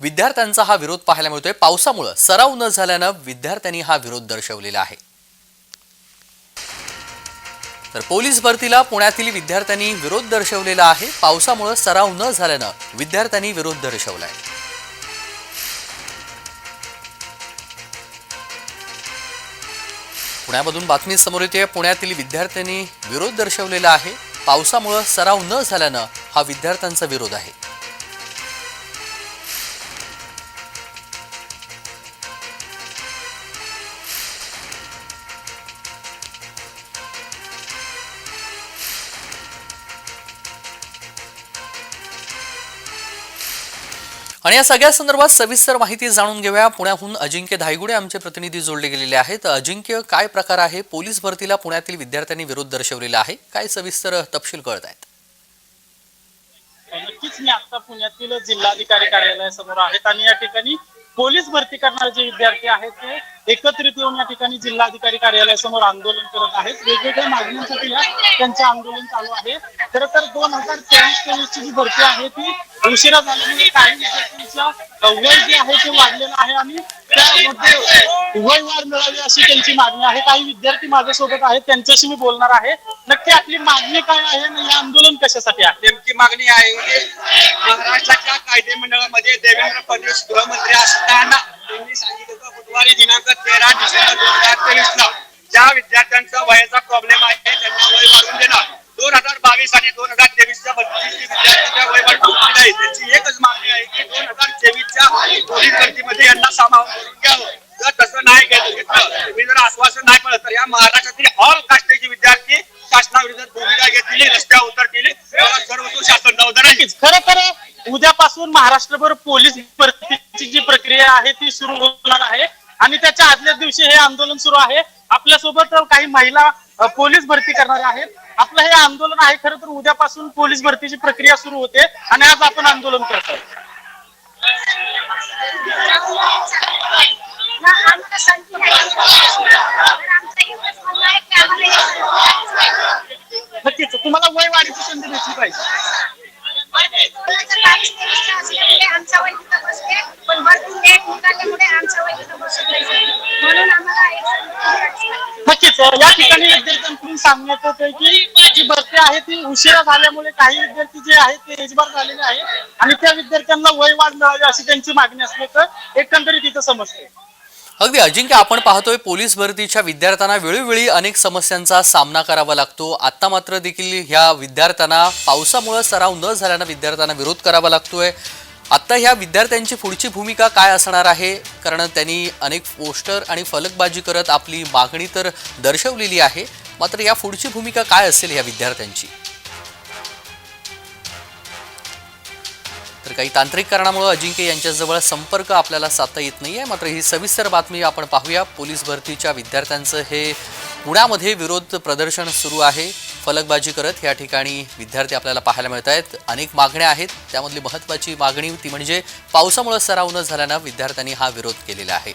विद्यार्थ्यांचा हा विरोध पाहायला मिळतोय. पावसामुळं सराव न झाल्यानं विद्यार्थ्यांनी हा विरोध दर्शवलेला आहे. तर पोलीस भरतीला पुण्यातील विद्यार्थ्यांनी विरोध दर्शवलेला आहे. पावसामुळे सराव न झाल्यानं विद्यार्थ्यांनी विरोध दर्शवलाय. पुण्यामधून बातमी समोर येते. पुण्यातील विद्यार्थ्यांनी विरोध दर्शवलेला आहे. पावसामुळे सराव न झाल्यानं हा विद्यार्थ्यांचा विरोध आहे. आणि या सगळ्या संदर्भात सविस्तर माहिती जाणून घेऊया. पुण्याहून अजिंक्य धायगुडे आमचे प्रतिनिधी जोडले गेलेले आहेत. अजिंक्य काय प्रकार आहे? पोलीस भरतीला पुण्यातील विद्यार्थ्यांनी विरोध दर्शवलेला आहे. काय सविस्तर तपशील कळत आहेत? नक्कीच मी आता पुण्यातील जिल्हाधिकारी कार्यालयासमोर आहेत आणि या ठिकाणी पोलीस भरती करणारे जे विद्यार्थी आहेत ते एकत्रित येऊन या ठिकाणी जिल्हाधिकारी कार्यालयासमोर आंदोलन करत आहेत. वेगवेगळ्या मागण्यांसाठी या त्यांचे आंदोलन चालू आहे. खरं तर दोन हजार तेवीस तेवीस ची जी भरती आहे ती उशिरा झाल्यामुळे काही विद्यार्थ्यांच्या वय जे आहे ते वाढलेलं आहे आणि त्यामध्ये वय वाढ मिळावी अशी त्यांची मागणी आहे. काही विद्यार्थी माझ्यासोबत आहेत त्यांच्याशी मी बोलणार आहे. नक्की आपली मागणी काय आहे आणि हे आंदोलन कशासाठी आहे? नेमकी मागणी आहे म्हणजे महाराष्ट्राच्या कायदे मंडळामध्ये देवेंद्र फडणवीस गृहमंत्री असताना त्यांनी सांगितलं होतं दिनांक तेरा डिसेंबर दोन हजार तेवीस ला ज्या विद्यार्थ्यांचा वयाचा प्रॉब्लेम आहे त्यांना वय वाढवून देणार. दोन हजार बावीस आणि दोन हजार तेवीसच्या बत्तीस विद्यार्थ्यांच्या वय वाढ होत नाही त्याची एकच मागणी आहे की दोन हजार तेवीसच्या पोलीस भरतीमध्ये यांना सामावून करून घ्यावं. जर तसं नाही घेतलं तुम्ही जर आश्वासन नाही मिळत तर या महाराष्ट्रातील ऑल कास्टेचे विद्यार्थी शासनाविरुद्ध भूमिका घेतली रस्त्यावर उतरतील त्याला सर्व तो शासन नवदर नक्कीच खरं तर उद्यापासून महाराष्ट्रभर पोलीस भरतीची जी प्रक्रिया आहे ती सुरू होणार आहे. आणि त्याच्या आदल्याच दिवशी हे आंदोलन सुरू आहे. आपल्यासोबत काही महिला पोलीस भरती करणार आहेत. आपलं हे आंदोलन आहे खरं तर उद्यापासून पोलीस भरतीची प्रक्रिया सुरू होते आणि आज आपण आंदोलन करतो या ठिकाणी विद्यार्थ्यांकडून सांगण्यात येते की जी भरती आहे ती उशिरा झाल्यामुळे काही विद्यार्थी जे आहेत ते एजबार झालेले आहेत आणि त्या विद्यार्थ्यांना वय वाढ मिळावी अशी त्यांची मागणी असल्याचं एकंदरीत इथं समजते अगदी अजिंक्य आपण पाहतोय पोलीस भरतीच्या विद्यार्थ्यांना वेळोवेळी अनेक समस्यांचा सामना करावा लागतो. आता मात्र देखील ह्या विद्यार्थ्यांना पावसामुळे सराव न झाल्यानं विद्यार्थ्यांना विरोध करावा लागतोय. आत्ता ह्या विद्यार्थ्यांची पुढची भूमिका काय असणार आहे? कारण त्यांनी अनेक पोस्टर आणि फलकबाजी करत आपली मागणी तर दर्शवलेली आहे. मात्र या पुढची भूमिका काय असेल ह्या विद्यार्थ्यांची? तर काही तांत्रिक कारणामुळे अजिंक्य यांच्याजवळ संपर्क आपल्याला साधता येत नाही आहे मात्र ही सविस्तर बातमी आपण पाहूया. पोलीस भरतीच्या विद्यार्थ्यांचं हे पुण्यामध्ये विरोध प्रदर्शन सुरू आहे. फलकबाजी करत या ठिकाणी विद्यार्थी आपल्याला पाहायला मिळत आहेत. अनेक मागण्या आहेत. त्यामधली महत्त्वाची मागणी ती म्हणजे पावसामुळे सराव न झाल्यानं विद्यार्थ्यांनी हा विरोध केलेला आहे.